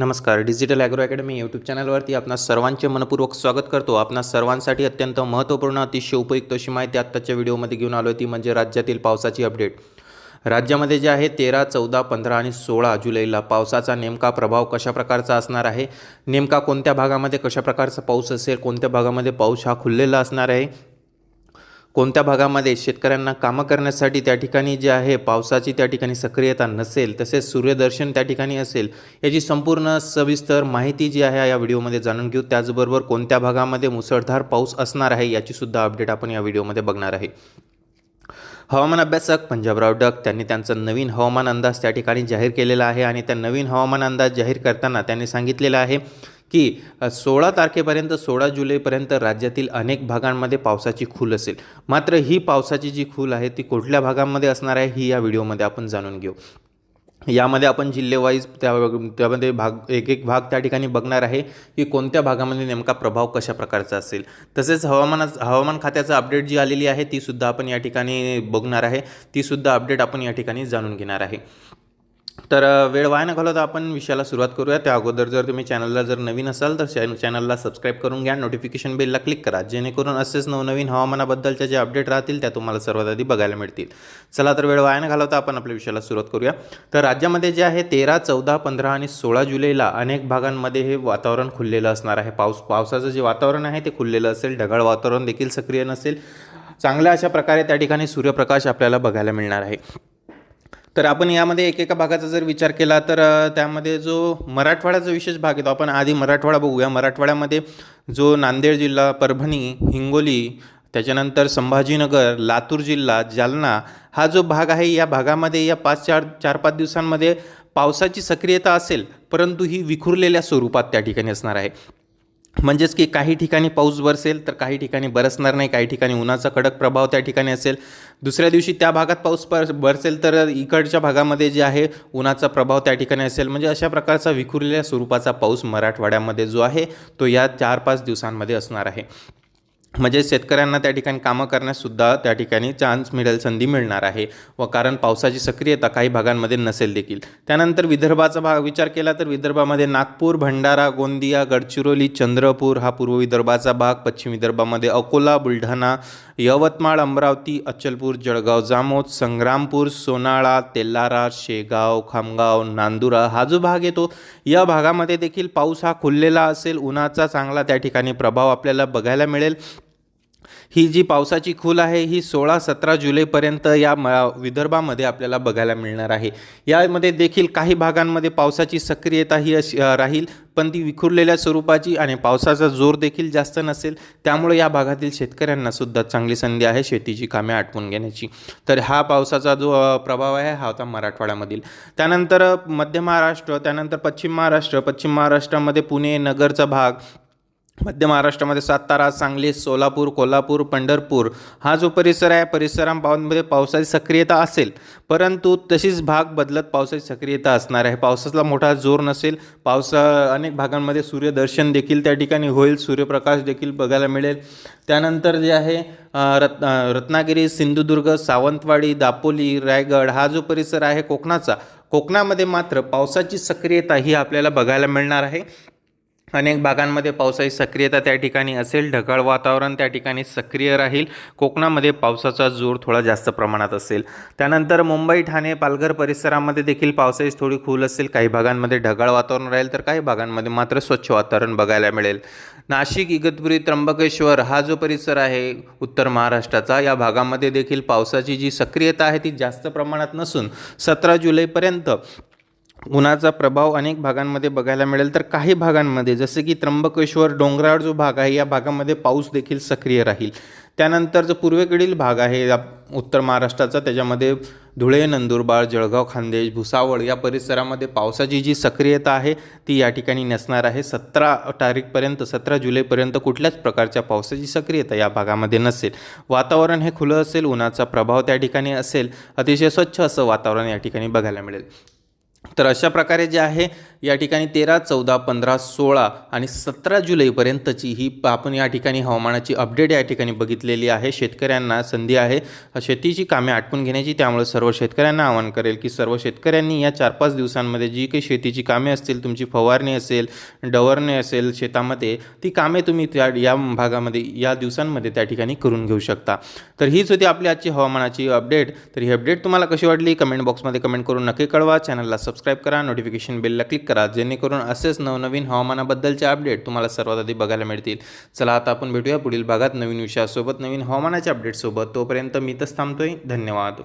नमस्कार. Digital agro academy YouTube चॅनलवरती आपणास सर्वांचे मनपूर्वक स्वागत करतो. आपणास सर्वांसाठी अत्यंत महत्त्वपूर्ण अतिशय उपयुक्त अशी माहिती आत्ताच्या व्हिडिओमध्ये घेऊन आलो ती म्हणजे राज्यातील पावसाची अपडेट. राज्यामध्ये जे आहे तेरा चौदा पंधरा आणि सोळा जुलैला पावसाचा नेमका प्रभाव कशा प्रकारचा असणार आहे? नेमका कोणत्या भागामध्ये कशा प्रकारचा पाऊस असेल? कोणत्या भागामध्ये पाऊस हा खुललेला असणार आहे? कोणत्या भागामध्ये शेतकऱ्यांना कामं करण्यासाठी त्या ठिकाणी जे आहे पावसाची त्या ठिकाणी सक्रियता नसेल तसेच सूर्यदर्शन त्या ठिकाणी असेल याची संपूर्ण सविस्तर माहिती जी आहे या व्हिडिओमध्ये जाणून घेऊ. त्याचबरोबर कोणत्या भागामध्ये मुसळधार पाऊस असणार आहे याचीसुद्धा अपडेट आपण या व्हिडिओमध्ये बघणार आहे. हवामान अभ्यासक पंजाबराव डक त्यांनी त्यांचा नवीन हवामान अंदाज त्या ठिकाणी जाहीर केलेला आहे आणि त्या नवीन हवामान अंदाज जाहीर करताना त्यांनी सांगितलेलं आहे की सोळा तारखेपर्यंत सोळा जुलैपर्यंत राज्यातील अनेक भागांमध्ये पावसाची खूल असेल. मात्र ही पावसाची जी खूल आहे ती कुठल्या भागांमध्ये असणार आहे ही या व्हिडिओमध्ये आपण जाणून घेऊ. यामध्ये आपण जिल्हेवाईज त्या त्यामध्ये भाग एक एक भाग त्या ठिकाणी बघणार आहे की कोणत्या भागामध्ये नेमका प्रभाव कशा प्रकारचा असेल. तसेच हवामाना हवामान खात्याचं अपडेट जी आलेली आहे ती सुद्धा आपण या ठिकाणी बघणार आहे. ती सुद्धा अपडेट आपण या ठिकाणी जाणून घेणार आहे. तर वेळ वाया न घालवता आपण विषयाला सुरुवात करूया. त्या अगोदर जर तुम्ही चॅनलला जर नवीन असाल तर चॅन चॅनलला सबस्क्राईब करून घ्या. नोटिफिकेशन बेलला क्लिक करा. जेणेकरून असेच नवनवीन हवामानाबद्दलच्या जे अपडेट राहतील त्या तुम्हाला सर्वात आधी बघायला मिळतील. चला तर वेळ वाया न घालवता आपण आपल्या विषयाला सुरुवात करूया. तर राज्यामध्ये जे आहे तेरा चौदा पंधरा आणि सोळा जुलैला अनेक भागांमध्ये हे वातावरण खुललेलं असणार आहे. पाऊस पावसाचं जे वातावरण आहे ते खुललेलं असेल. ढगाळ वातावरण देखील सक्रिय नसेल. चांगल्या अशा प्रकारे त्या ठिकाणी सूर्यप्रकाश आपल्याला बघायला मिळणार आहे. तर आपण यामध्ये एकेका भागाचा जर विचार केला तर त्यामध्ये जो मराठवाड्याचा विशेष भाग येतो आपण आधी मराठवाडा बघूया. मराठवाड्यामध्ये जो नांदेड जिल्हा परभणी हिंगोली त्याच्यानंतर संभाजीनगर लातूर जिल्हा जालना हा जो भाग आहे या भागामध्ये या पाच चार चार पाच दिवसांमध्ये पावसाची सक्रियता असेल परंतु ही विखुरलेल्या स्वरूपात त्या ठिकाणी असणार आहे. म्हणजेच की काही ठिकाणी पाऊस बरसेल तर काही ठिकाणी बरसणार नाही काही ठिकाणी उन्हाचा कडक प्रभाव त्या ठिकाणी असेल. दुसऱ्या दिवशी त्या भागात पाऊस पर बरसेल तर इकडच्या भागामध्ये जे आहे उन्हाचा प्रभाव त्या ठिकाणी असेल. म्हणजे अशा प्रकारचा विखुरलेल्या स्वरूपाचा पाऊस मराठवाड्यामध्ये जो आहे तो या चार पाच दिवसांमध्ये असणार आहे. म्हणजे शेतकऱ्यांना त्या ठिकाणी कामं करण्याससुद्धा त्या ठिकाणी चान्स मिळेल संधी मिळणार आहे. व कारण पावसाची सक्रियता काही भागांमध्ये नसेल देखील. त्यानंतर विदर्भाचा भाग विचार केला तर विदर्भामध्ये नागपूर भंडारा गोंदिया गडचिरोली चंद्रपूर हा पूर्व विदर्भाचा भाग पश्चिम विदर्भामध्ये अकोला बुलढाणा यवतमाळ अमरावती अचलपूर जळगाव जामोद संग्रामपूर सोनाळा तेल्लारा शेगाव खामगाव नांदुरा हा जो भाग येतो या भागामध्ये देखील पाऊस हा खुललेला असेल. उन्हाचा चांगला त्या ठिकाणी प्रभाव आपल्याला बघायला मिळेल. ही जी पावसाची खूल आहे ही सोळा सतरा जुलैपर्यंत या म विदर्भामध्ये आपल्याला बघायला मिळणार आहे. यामध्ये देखील काही भागांमध्ये पावसाची सक्रियता ही अशी राहील पण ती विखुरलेल्या स्वरूपाची आणि पावसाचा जोर देखील जास्त नसेल त्यामुळे या भागातील शेतकऱ्यांना सुद्धा चांगली संधी आहे शेतीची कामे आटवून घेण्याची. तर हा पावसाचा जो प्रभाव आहे हा होता मराठवाड्यामधील. त्यानंतर मध्य महाराष्ट्र त्यानंतर पश्चिम महाराष्ट्र पश्चिम महाराष्ट्रामध्ये पुणे नगरचा भाग मध्य महाराष्ट्रामध्ये सातारा सांगली सोलापूर कोल्हापूर पंढरपूर. हा जो परिसर आहे परिसरांमध्ये पावसाची सक्रियता असेल परंतु तशीच भाग बदलत पावसाची सक्रियता असणार आहे. पावसाचा मोठा जोर नसेल पावसा अनेक भागांमध्ये सूर्यदर्शन देखील त्या ठिकाणी होईल सूर्यप्रकाश देखील बघायला मिळेल. त्यानंतर जे आहे रत् रत्नागिरी सिंधुदुर्ग सावंतवाडी दापोली रायगड हा जो परिसर आहे कोकणाचा कोकणामध्ये मात्र पावसाची सक्रियता ही आपल्याला बघायला मिळणार आहे. अनेक भागांमध्ये पावसाची सक्रियता त्या ठिकाणी असेल ढगाळ वातावरण त्या ठिकाणी सक्रिय राहील कोकणामध्ये पावसाचा जोर थोडा जास्त प्रमाणात असेल. त्यानंतर मुंबई ठाणे पालघर परिसरामध्ये देखील पावसाची थोडी खूल असेल. काही भागांमध्ये ढगाळ वातावरण राहील तर काही भागांमध्ये मात्र स्वच्छ वातावरण बघायला मिळेल. नाशिक इगतपुरी त्र्यंबकेश्वर हा जो परिसर आहे उत्तर महाराष्ट्राचा या भागामध्ये देखील पावसाची जी सक्रियता आहे ती जास्त प्रमाणात नसून सतरा जुलैपर्यंत उन्हाचा प्रभाव अनेक भागांमध्ये बघायला मिळेल. तर काही भागांमध्ये जसे की त्र्यंबकेश्वर डोंगराळ जो भाग आहे या भागामध्ये पाऊस देखील सक्रिय राहील. त्यानंतर जो पूर्वेकडील भाग आहे या उत्तर महाराष्ट्राचा त्याच्यामध्ये धुळे नंदुरबार जळगाव खान्देश भुसावळ या परिसरामध्ये पावसाची जी सक्रियता आहे ती या ठिकाणी नसणार आहे. सतरा तारीखपर्यंत सतरा जुलैपर्यंत कुठल्याच प्रकारच्या पावसाची सक्रियता या भागामध्ये नसेल. वातावरण हे खुलं असेल उन्हाचा प्रभाव त्या ठिकाणी असेल. अतिशय स्वच्छ असं वातावरण या ठिकाणी बघायला मिळेल. तर अशा प्रकारे जे आहे या ठिकाणी तेरा चौदा पंधरा सोळा आणि सतरा जुलैपर्यंतची ही आपण या ठिकाणी हवामानाची अपडेट या ठिकाणी बघितलेली आहे. शेतकऱ्यांना संधी आहे. शेतीची कामे आटपून घेण्याची त्यामुळे सर्व शेतकऱ्यांना आवाहन करेल की सर्व शेतकऱ्यांनी या चार पाच दिवसांमध्ये जी काही शेतीची कामे असतील तुमची फवारणी असेल डवरणी असेल शेतामध्ये ती कामे तुम्ही त्या या भागामध्ये या दिवसांमध्ये त्या ठिकाणी करून घेऊ शकता. तर हीच होती आपली आजची हवामानाची अपडेट तर ही अपडेट तुम्हाला कशी वाटली? कमेंट बॉक्समध्ये कमेंट करून नक्की कळवा. चॅनलला सबस्क्राईब करा. नोटिफिकेशन बेलला क्लिक करा जेणेकरून असेच नवनवीन हवामानाबद्दलचे अपडेट तुम्हाला सर्वात आधी बघायला मिळतील. चला आता आपण भेटूया पुढील भागात नवीन विषयासोबत नवीन हवामानाच्या अपडेटसोबत. तोपर्यंत मी तर थांबतोय. धन्यवाद.